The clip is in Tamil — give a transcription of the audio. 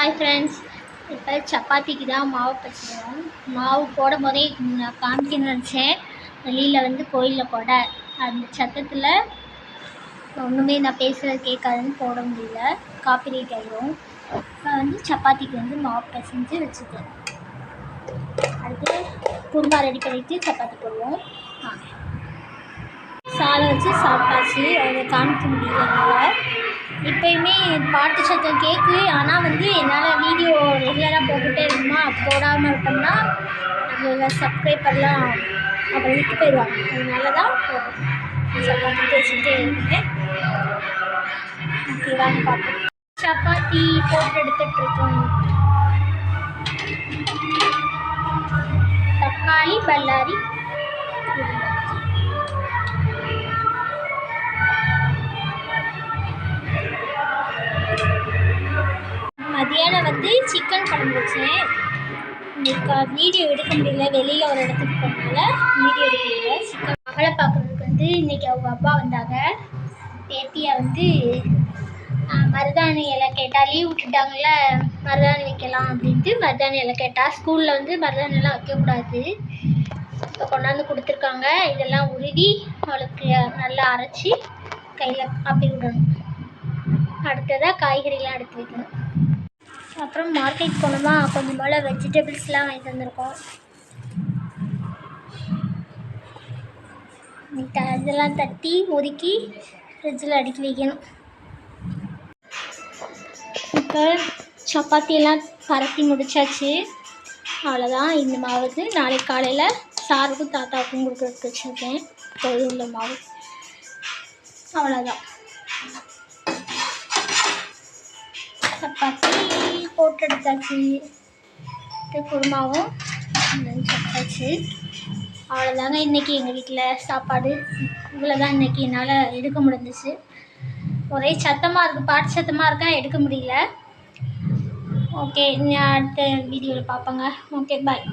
ஹாய் ஃப்ரெண்ட்ஸ் இப்போ சப்பாத்திக்கு தான் மாவு பச்சுக்கிறோம் மாவு போடும் போதே நான் காமிக்கணும்னு நினச்சேன். வெளியில் வந்து கோயிலில் கூட அந்த சத்தத்தில் ஒன்றுமே நான் பேசுகிறது கேட்காதுன்னு போட முடியல. காப்பிரைட் ஆகிடும் நான் வந்து சப்பாத்திக்கு வந்து மாவு பசைஞ்சு வச்சுட்டேன். அடுத்து குருமா ரெடி பண்ணிவிட்டு சப்பாத்தி போடுவோம். ஆ. சாதம் வச்சு சாப்பிட்டாச்சு. அதை காமிக்க முடியல என்னால். இப்போயுமே பாட்டு சத்தம் கேட்கு ஆனால் வந்து என்னால் வீடியோ ரெகுலராக போட்டுகிட்டே இருக்குமா போடாமல் விட்டோம்னா அதில் சப்ஸ்கிரைபர்லாம் அப்புறம் விட்டு போயிடுவாங்க. அதனால தான் சப்பாத்தி பேசிக்கிட்டே இருக்கேன் ஓகே பார்ப்போம். சப்பாத்தி போட்டு எடுத்துகிட்ருக்கோம் தக்காளி பல்லாரி மதியானம் வந்து சிக்கன் குழம்பு வச்சேன். வீடியோ எடுக்க முடியல வெளியில் ஒரு இடத்துக்கு போனதால வீடியோ எடுக்க முடியல. சிக்கன் மகளை பார்க்குறதுக்கு வந்து இன்றைக்கி அவங்க அப்பா வந்தாங்க. பேத்தியை வந்து மருதாணி இலை கேட்டால் லீவ் விட்டுட்டாங்கள மருதாணி வைக்கலாம் அப்படின்ட்டு மருதாணி இலை கேட்டால் ஸ்கூலில் வந்து மருதாணி எல்லாம் வைக்கக்கூடாது இப்போ கொண்டாந்து கொடுத்துருக்காங்க. இதெல்லாம் உருவி அவளுக்கு நல்லா அரைச்சி கையில் அப்படி விடணும். அடுத்ததாக காய்கறிலாம் எடுத்து வைக்கணும். அப்புறம் மார்க்கெட் போனோமா? கொஞ்சம் போல் வெஜிடபிள்ஸ்லாம் வாங்கிட்டு வந்திருக்கோம். இதெல்லாம் தட்டி ஒதுக்கி ஃப்ரிட்ஜில் அடுக்கி வைக்கணும். இப்போ சப்பாத்தியெல்லாம் பரத்தி முடிச்சாச்சு. அவ்வளோதான் இந்த மாவு வந்து நாளைக்கு காலையில் சாருக்கும் தாத்தாவுக்கும் கொடுக்குறதுக்கு வச்சுருக்கேன். கோதுமை மாவு. அவ்வளோதான் சப்பாத்தி. போட்டு எடுத்தாச்சு. இது குருமாவும் then சாப்பிட்டாச்சு அவ்வளோதாங்க இன்றைக்கி எங்கள் வீட்டில் சாப்பாடு. இவ்வளோ தான் இன்றைக்கி என்னால் எடுக்க முடிஞ்சிச்சு. ஒரே சத்தமாக இருக்குது பாட்டு சத்தமாக இருக்கா எடுக்க முடியல. ஓகே அடுத்த வீடியோவில் பார்ப்பேங்க ஓகே பாய்